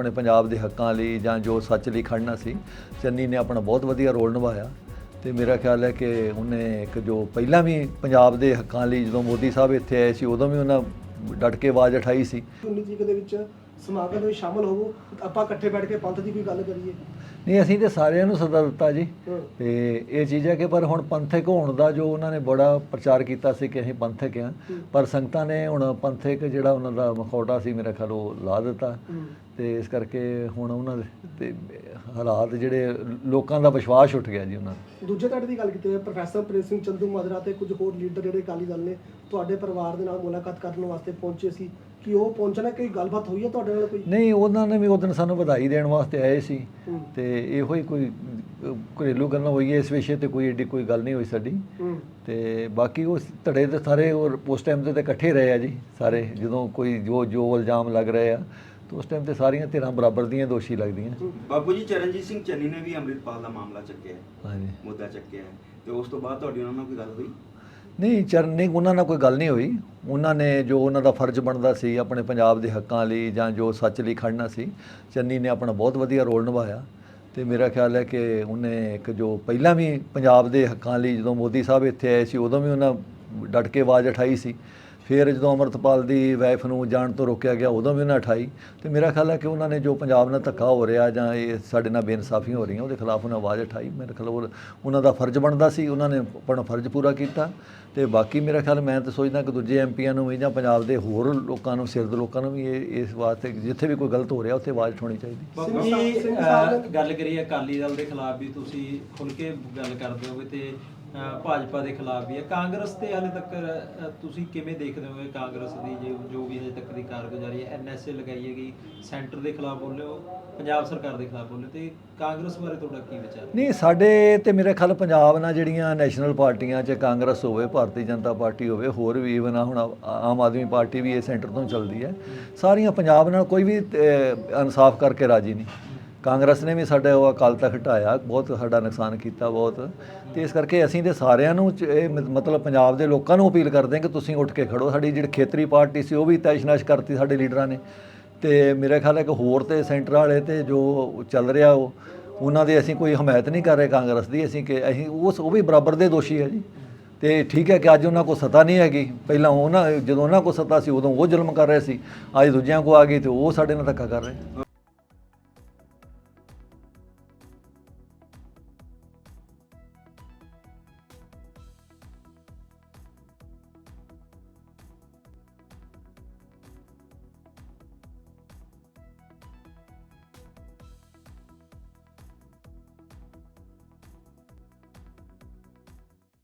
ਆਪਣੇ ਪੰਜਾਬ ਦੇ ਹੱਕਾਂ ਲਈ ਜਾਂ ਜੋ ਸੱਚ ਲਈ ਖੜਨਾ ਸੀ ਚੰਨੀ ਨੇ ਆਪਣਾ ਬਹੁਤ ਵਧੀਆ ਰੋਲ ਨਿਭਾਇਆ। ਤੇ ਮੇਰਾ ਖਿਆਲ ਹੈ ਕਿ ਉਹਨੇ ਇੱਕ ਜੋ ਪਹਿਲਾਂ ਵੀ ਪੰਜਾਬ ਦੇ ਹੱਕਾਂ ਲਈ ਜਦੋਂ ਮੋਦੀ ਸਾਹਿਬ ਇੱਥੇ ਆਏ ਸੀ ਉਦੋਂ ਵੀ ਉਹਨਾਂ ਡਟ ਕੇ ਆਵਾਜ਼ ਉਠਾਈ ਸੀ। 19 ਤਰੀਕ ਦੇ ਵਿੱਚ ਸਮਾਗਮ ਵਿੱਚ ਸ਼ਾਮਲ ਹੋਵੋ ਆਪਾਂ ਇਕੱਠੇ ਬੈਠ ਕੇ ਪੰਥ ਦੀ ਕੋਈ ਗੱਲ ਕਰੀਏ। ਨਹੀਂ ਅਸੀਂ ਤੇ ਸਾਰਿਆਂ ਨੂੰ ਸੱਦਾ ਦਿੱਤਾ ਜੀ। ਹੂੰ। ਤੇ ਇਹ ਚੀਜ਼ ਹੈ ਕਿ ਪਰ ਹੁਣ ਪੰਥਕ ਹੋਣ ਦਾ ਜੋ ਉਹਨਾਂ ਨੇ ਬੜਾ ਪ੍ਰਚਾਰ ਕੀਤਾ ਸੀ ਕਿ ਅਸੀਂ ਪੰਥਕ ਆ ਪਰ ਸੰਗਤਾਂ ਨੇ ਹੁਣ ਪੰਥਕ ਜਿਹੜਾ ਉਹਨਾਂ ਦਾ ਮਖੌਟਾ ਸੀ ਮੇਰਾ ਖਿਆਲ ਉਹ ਲਾ ਦਿੱਤਾ। ਹੂੰ। ਤੇ ਇਸ ਕਰਕੇ ਹੁਣ ਉਹਨਾਂ ਦੇ ਤੇ ਹਾਲਾਤ ਜਿਹੜੇ ਲੋਕਾਂ ਦਾ ਵਿਸ਼ਵਾਸ ਉੱਠ ਗਿਆ ਜੀ ਉਹਨਾਂ ਦਾ। ਦੂਜੇ ਧੜੇ ਦੀ ਗੱਲ ਕੀਤੀ ਹੈ ਪ੍ਰੋਫੈਸਰ ਪ੍ਰਿੰਸ ਸਿੰਘ ਚੰਦੂ ਮਾਜਰਾ ਤੇ ਕੁਝ ਹੋਰ ਲੀਡਰ ਜਿਹੜੇ ਅਕਾਲੀ ਦਲ ਨੇ ਤੁਹਾਡੇ ਪਰਿਵਾਰ ਦੇ ਨਾਲ ਮੁਲਾਕਾਤ ਕਰਨ ਵਾਸਤੇ ਪਹੁੰਚੇ ਸੀ। ਕਿ ਉਹ ਪਹੁੰਚਣਾ ਕੋਈ ਗੱਲਬਾਤ ਹੋਈ ਹੈ ਤੁਹਾਡੇ ਨਾਲ ਕੋਈ? ਨਹੀਂ ਉਹਨਾਂ ਨੇ ਵੀ ਉਹ ਦਿਨ ਸਾਨੂੰ ਵਧਾਈ ਦੇਣ ਵਾਸਤੇ ਆਏ ਸੀ। ਤੇ ਇਹੋ ਹੀ ਕੋਈ ਅਹ, ਘਰੇਲੂ ਗੱਲਾਂ ਹੋਈ ਹੈ ਇਸ ਵਿਸ਼ੇ ਤੇ ਕੋਈ ਏਡੀ ਕੋਈ ਗੱਲ ਨਹੀਂ ਹੋਈ ਸਾਡੀ। ਤੇ ਬਾਕੀ ਉਹ ਧੜੇ ਦੇ ਸਾਰੇ ਉਹ ਉਸ ਟਾਈਮ ਤੇ ਤਾਂ ਇਕੱਠੇ ਰਹੇ ਆ ਜੀ ਸਾਰੇ ਜਦੋਂ ਕੋਈ ਜੋ ਜੋ ਇਲਜ਼ਾਮ ਲੱਗ ਰਹੇ ਆ ਤਾਂ ਉਸ ਟਾਈਮ ਤੇ ਸਾਰੀਆਂ ਧਿਰਾਂ ਬਰਾਬਰ ਦੀਆਂ ਦੋਸ਼ੀ ਲੱਗਦੀਆਂ। ਬਾਬੂ ਜੀ ਚਰਨਜੀਤ ਸਿੰਘ ਚੰਨੀ ਨੇ ਵੀ ਅੰਮ੍ਰਿਤਪਾਲ ਦਾ ਮਾਮਲਾ ਚੱਕਿਆ ਹੈ। ਹਾਂਜੀ। ਮੁੱਦਾ ਚੱਕਿਆ ਹੈ। ਤੇ ਉਸ ਤੋਂ ਬਾਅਦ ਤੁਹਾਡੀ ਉਹਨਾਂ ਨਾਲ ਕੋਈ ਗੱਲ ਹੋਈ? ਨਹੀਂ ਚਰਨ ਉਹਨਾਂ ਨਾਲ ਕੋਈ ਗੱਲ ਨਹੀਂ ਹੋਈ। ਉਹਨਾਂ ਨੇ ਜੋ ਉਹਨਾਂ ਦਾ ਫਰਜ਼ ਬਣਦਾ ਸੀ ਆਪਣੇ ਪੰਜਾਬ ਦੇ ਹੱਕਾਂ ਲਈ ਜਾਂ ਜੋ ਸੱਚ ਲਈ ਖੜਨਾ ਸੀ ਚੰਨੀ ਨੇ ਆਪਣਾ ਬਹੁਤ ਵਧੀਆ ਰੋਲ ਨਿਭਾਇਆ। ਤੇ ਮੇਰਾ ਖਿਆਲ ਹੈ ਕਿ ਉਹਨੇ ਇੱਕ ਜੋ ਪਹਿਲਾਂ ਵੀ ਪੰਜਾਬ ਦੇ ਹੱਕਾਂ ਲਈ ਜਦੋਂ ਮੋਦੀ ਸਾਹਿਬ ਇੱਥੇ ਆਏ ਸੀ ਉਦੋਂ ਵੀ ਉਹਨਾਂ ਡਟ ਕੇ ਆਵਾਜ਼ ਉਠਾਈ ਸੀ। ਫਿਰ ਜਦੋਂ ਅਮਰਤਪਾਲ ਦੀ ਵਾਈਫ ਨੂੰ ਜਾਣ ਤੋਂ ਰੋਕਿਆ ਗਿਆ ਉਦੋਂ ਵੀ ਉਹਨਾਂ ਉਠਾਈ। ਤੇ ਮੇਰਾ ਖਿਆਲ ਹੈ ਕਿ ਉਹਨਾਂ ਨੇ ਜੋ ਪੰਜਾਬ ਨਾਲ ਧੱਕਾ ਹੋ ਰਿਹਾ ਜਾਂ ਇਹ ਸਾਡੇ ਨਾਲ ਬੇਇਨਸਾਫੀਆਂ ਹੋ ਰਹੀਆਂ ਉਹਦੇ ਖਿਲਾਫ ਉਹਨਾਂ ਆਵਾਜ਼ ਉਠਾਈ। ਮੇਰੇ ਖਿਆਲ ਉਹ- ਉਹਨਾਂ ਦਾ ਫਰਜ਼ ਬਣਦਾ ਸੀ ਉਹਨਾਂ ਨੇ ਆਪਣਾ ਫਰਜ਼ ਪੂਰਾ ਕੀਤਾ। ਤੇ ਬਾਕੀ ਮੇਰਾ ਖਿਆਲ ਮੈਂ ਤਾਂ ਸੋਚਦਾ ਕਿ ਦੂਜੇ ਐਮਪੀਆਂ ਨੂੰ ਵੀ ਜਾਂ ਪੰਜਾਬ ਦੇ ਹੋਰ ਲੋਕਾਂ ਨੂੰ ਸਿਰਦ ਲੋਕਾਂ ਨੂੰ ਵੀ ਇਹ ਇਸ ਵਾਸਤੇ ਜਿੱਥੇ ਵੀ ਕੋਈ ਗਲਤ ਹੋ ਰਿਹਾ ਉੱਥੇ ਆਵਾਜ਼ ਉਠਾਉਣੀ ਚਾਹੀਦੀ। ਗੱਲ ਕਰੀਏ ਅਕਾਲੀ ਦਲ ਦੇ ਖਿਲਾਫ ਵੀ ਤੁਸੀਂ ਖੁੱਲ ਕੇ ਗੱਲ ਕਰਦੇ ਹੋਗੇ ਤੇ ਭਾਜਪਾ ਦੇ ਖਿਲਾਫ ਵੀ ਹੈ। ਕਾਂਗਰਸ ਤੇ ਹਾਲੇ ਤੱਕ ਤੁਸੀਂ ਕਿਵੇਂ ਦੇਖਦੇ ਹੋ ਕਾਂਗਰਸ ਦੀ ਜੋ ਜੋ ਵੀ ਹਜੇ ਤੱਕ ਦੀ ਕਾਰਗੁਜ਼ਾਰੀ ਹੈ? ਐਨਐਸਏ ਲਗਾਈ ਹੈਗੀ ਸੈਂਟਰ ਦੇ ਖਿਲਾਫ ਬੋਲੇ ਹੋ ਪੰਜਾਬ ਸਰਕਾਰ ਦੇ ਖਿਲਾਫ ਬੋਲੇ ਤੇ ਕਾਂਗਰਸ ਬਾਰੇ ਤੁਹਾਡਾ ਕੀ ਵਿਚਾਰ ਨਹੀਂ ਸਾਡੇ ਤੇ ਮੇਰੇ ਖਿਆਲ ਪੰਜਾਬ ਨਾਲ ਜਿਹੜੀਆਂ ਨੈਸ਼ਨਲ ਪਾਰਟੀਆਂ ਚ ਕਾਂਗਰਸ ਹੋਵੇ ਭਾਰਤੀ ਜਨਤਾ ਪਾਰਟੀ ਹੋਵੇ ਹੋਰ ਵੀ ਇਵਨ ਹੁਣ ਆਮ ਆਦਮੀ ਪਾਰਟੀ ਵੀ ਇਹ ਸੈਂਟਰ ਤੋਂ ਚੱਲਦੀ ਹੈ। ਸਾਰੀਆਂ ਪੰਜਾਬ ਨਾਲ ਕੋਈ ਵੀ ਇਨਸਾਫ ਕਰਕੇ ਰਾਜੀ ਨਹੀਂ। ਕਾਂਗਰਸ ਨੇ ਵੀ ਸਾਡਾ ਉਹ ਅਕਾਲ ਤਖਤ ਹਟਾਇਆ, ਬਹੁਤ ਸਾਡਾ ਨੁਕਸਾਨ ਕੀਤਾ ਬਹੁਤ। ਤੇ ਇਸ ਕਰਕੇ ਅਸੀਂ ਤੇ ਸਾਰਿਆਂ ਨੂੰ ਚ- ਇਹ ਮਤਲਬ ਪੰਜਾਬ ਦੇ ਲੋਕਾਂ ਨੂੰ ਅਪੀਲ ਕਰਦੇ ਹਾਂ ਕਿ ਤੁਸੀਂ ਉੱਠ ਕੇ ਖੜੋ। ਸਾਡੀ ਜਿਹੜੀ ਖੇਤਰੀ ਪਾਰਟੀ ਸੀ ਉਹ ਵੀ ਤੈਸ਼ਨਾਸ਼ ਕਰਤੀ ਸਾਡੇ ਲੀਡਰਾਂ ਨੇ। ਤੇ ਮੇਰਾ ਖਿਆਲ ਹੈ ਕਿ ਹੋਰ ਤੇ ਸੈਂਟਰ ਵਾਲੇ ਤੇ ਜੋ ਚੱਲ ਰਿਹਾ ਉਹ, ਉਹਨਾਂ ਦੇ ਅਸੀਂ ਕੋਈ ਹਮਾਇਤ ਨਹੀਂ ਕਰ ਰਹੇ ਕਾਂਗਰਸ ਦੀ। ਅਸੀਂ ਕਿ ਅਸੀਂ ਉਸ, ਉਹ ਵੀ ਬਰਾਬਰ ਦੇ ਦੋਸ਼ੀ ਹੈ ਜੀ। ਤੇ ਠੀਕ ਹੈ ਕਿ ਅੱਜ ਉਹਨਾਂ ਕੋਲ ਸਤਾ ਨਹੀਂ ਹੈਗੀ। ਪਹਿਲਾਂ ਉਹਨਾਂ ਜਦੋਂ ਉਹਨਾਂ ਕੋਲ ਸਤਾ ਸੀ ਉਦੋਂ ਉਹ ਜ਼ੁਲਮ ਕਰ ਰਹੇ ਸੀ। ਅੱਜ ਦੂਜਿਆਂ ਕੋ ਆ ਗਈ ਤੇ ਉਹ ਸਾਡੇ ਨਾਲ ਧੱਕਾ ਕਰ ਰਹੇ।